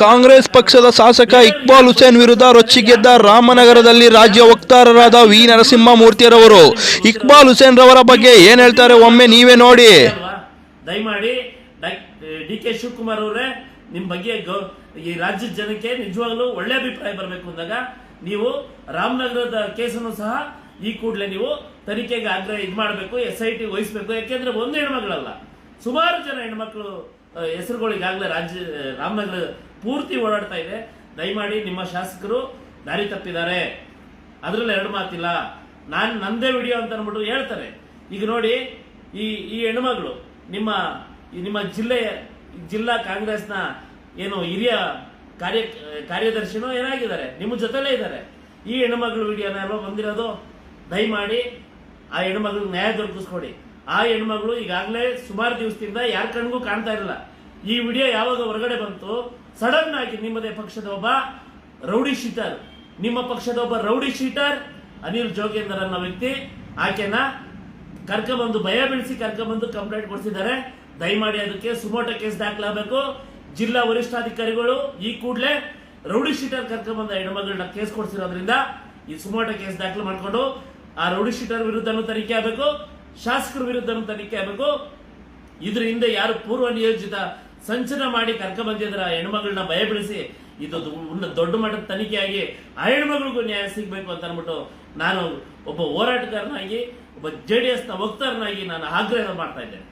ಕಾಂಗ್ರೆಸ್ ಪಕ್ಷದ ಶಾಸಕ ಇಕ್ಬಾಲ್ ಹುಸೇನ್ ವಿರುದ್ಧ ರೊಚ್ಚಿಗೆದ್ದ ರಾಮನಗರದಲ್ಲಿ ರಾಜ್ಯ ವಕ್ತಾರರಾದ ವಿ ನರಸಿಂಹಮೂರ್ತಿಯರವರು ಇಕ್ಬಾಲ್ ಹುಸೇನ್ ರವರ ಬಗ್ಗೆ ಏನ್ ಹೇಳ್ತಾರೆ ಒಮ್ಮೆ ನೀವೇ ನೋಡಿ. ದಯಮಾಡಿ ಡಿ ಕೆ ಶಿವಕುಮಾರ್ ಅವರೇ, ನಿಮ್ ಬಗ್ಗೆ ಈ ರಾಜ್ಯದ ಜನಕ್ಕೆ ನಿಜವಾಗ್ಲೂ ಒಳ್ಳೆ ಅಭಿಪ್ರಾಯ ಬರಬೇಕು ಅಂದಾಗ ನೀವು ರಾಮನಗರದ ಕೇಸನ್ನು ಸಹ ಈ ಕೂಡಲೇ ನೀವು ತನಿಖೆಗೆ ಆಗ್ರಹ ಇದು ಮಾಡಬೇಕು, ಎಸ್ ಐ ಟಿ ವಹಿಸಬೇಕು. ಯಾಕೆಂದ್ರೆ ಒಂದು ಹೆಣ್ಮಗಳಲ್ಲ. ಸುಮಾರು ಜನ ಹೆಣ್ಮಕ್ಳು ಹೆಸರುಗಳಿಗಾಗಲೇ ರಾಜ್ಯ ರಾಮನಗರ ಪೂರ್ತಿ ಓಡಾಡ್ತಾ ಇದೆ. ದಯಮಾಡಿ ನಿಮ್ಮ ಶಾಸಕರು ದಾರಿ ತಪ್ಪಿದ್ದಾರೆ. ಅದರಲ್ಲಿ ಎರಡು ಮಾತಿಲ್ಲ. ನಾನು ನಂದೇ ವಿಡಿಯೋ ಅಂತ ಅಂದ್ಬಿಟ್ಟು ಹೇಳ್ತಾರೆ. ಈಗ ನೋಡಿ, ಈ ಈ ಹೆಣ್ಮಗಳು, ನಿಮ್ಮ ನಿಮ್ಮ ಜಿಲ್ಲೆ, ಜಿಲ್ಲಾ ಕಾಂಗ್ರೆಸ್ನ ಏನು ಹಿರಿಯ ಕಾರ್ಯ, ಕಾರ್ಯದರ್ಶಿನೂ ಏನಾಗಿದ್ದಾರೆ? ನಿಮ್ಮ ಜೊತೆಲೇ ಇದ್ದಾರೆ. ಈ ಹೆಣ್ಮಗಳು ವಿಡಿಯೋನ ಎಲ್ಲ ಬಂದಿರೋದು, ದಯಮಾಡಿ ಆ ಹೆಣ್ಮಗಳಿಗೆ ನ್ಯಾಯ ದೊರಕಿಸ್ಕೊಡಿ. ಆ ಹೆಣ್ಮಗಳು ಈಗಾಗಲೇ ಸುಮಾರು ದಿವಸದಿಂದ ಯಾರ ಕಣ್ಗೂ ಕಾಣ್ತಾ ಇರಲಿಲ್ಲ ಈ ವಿಡಿಯೋ ಯಾವಾಗ ಹೊರಗಡೆ ಬಂತು ಸಡನ್ ಆಗಿ ನಿಮ್ಮದೇ ಪಕ್ಷದ ಒಬ್ಬ ರೌಡಿ ಶೀಟರ್. ನಿಮ್ಮ ಪಕ್ಷದ ಒಬ್ಬ ರೌಡಿ ಶೀಟರ್ ಅನಿಲ್ ಜೋಗೇಂದರ್ ಅನ್ನೋ ವ್ಯಕ್ತಿ. ಆಕೆನ ಕರ್ಕೊಂಡ್ಬಂದು ಭಯ ಬೀಳಿಸಿ ಕರ್ಕೊಂಡ್ಬಂದು ಕಂಪ್ಲೇಂಟ್ ಕೊಡಿಸಿದ್ದಾರೆ. ದಯಮಾಡಿ ಅದಕ್ಕೆ ಸುಮೋಟೋ ಕೇಸ್ ದಾಖಲಾಗಬೇಕು. ಜಿಲ್ಲಾ ವರಿಷ್ಠಾಧಿಕಾರಿಗಳು ಈ ಕೂಡಲೇ ರೌಡಿ ಶೀಟರ್ ಕರ್ಕೊಂಡ್ಬಂದ ಹೆಣ್ಮಗಳನ್ನ ಕೇಸ್ ಕೊಡಿಸಿರೋದ್ರಿಂದ ಈ ಸುಮೋಟೋ ಕೇಸ್ ದಾಖಲು ಮಾಡಿಕೊಂಡು ಆ ರೌಡಿ ಶೀಟರ್ ವಿರುದ್ಧ ತನಿಖೆ ಆಗಬೇಕು, ಶಾಸಕರ ವಿರುದ್ಧ ತನಿಖೆ ಆಗಬೇಕು. ಇದ್ರ ಹಿಂದೆ ಯಾರು ಪೂರ್ವ ನಿಯೋಜಿತ ಸಂಚನ ಮಾಡಿ ಕರ್ಕ ಬಂದಿದ್ರ ಹೆಣ್ಮಗಳನ್ನ ಭಯಪಡಿಸಿ, ಇದು ದೊಡ್ಡ ಮಟ್ಟದ ತನಿಖೆಯಾಗಿ ಆ ಹೆಣ್ಮಗಳಿಗೂ ನ್ಯಾಯ ಸಿಗ್ಬೇಕು ಅಂತ ಅನ್ಬಿಟ್ಟು ನಾನು ಒಬ್ಬ ಹೋರಾಟಗಾರನಾಗಿ, ಒಬ್ಬ ಜೆ ಡಿ ಎಸ್ನ ವಕ್ತಾರನಾಗಿ ನಾನು ಆಗ್ರಹ ಮಾಡ್ತಾ ಇದ್ದೇನೆ.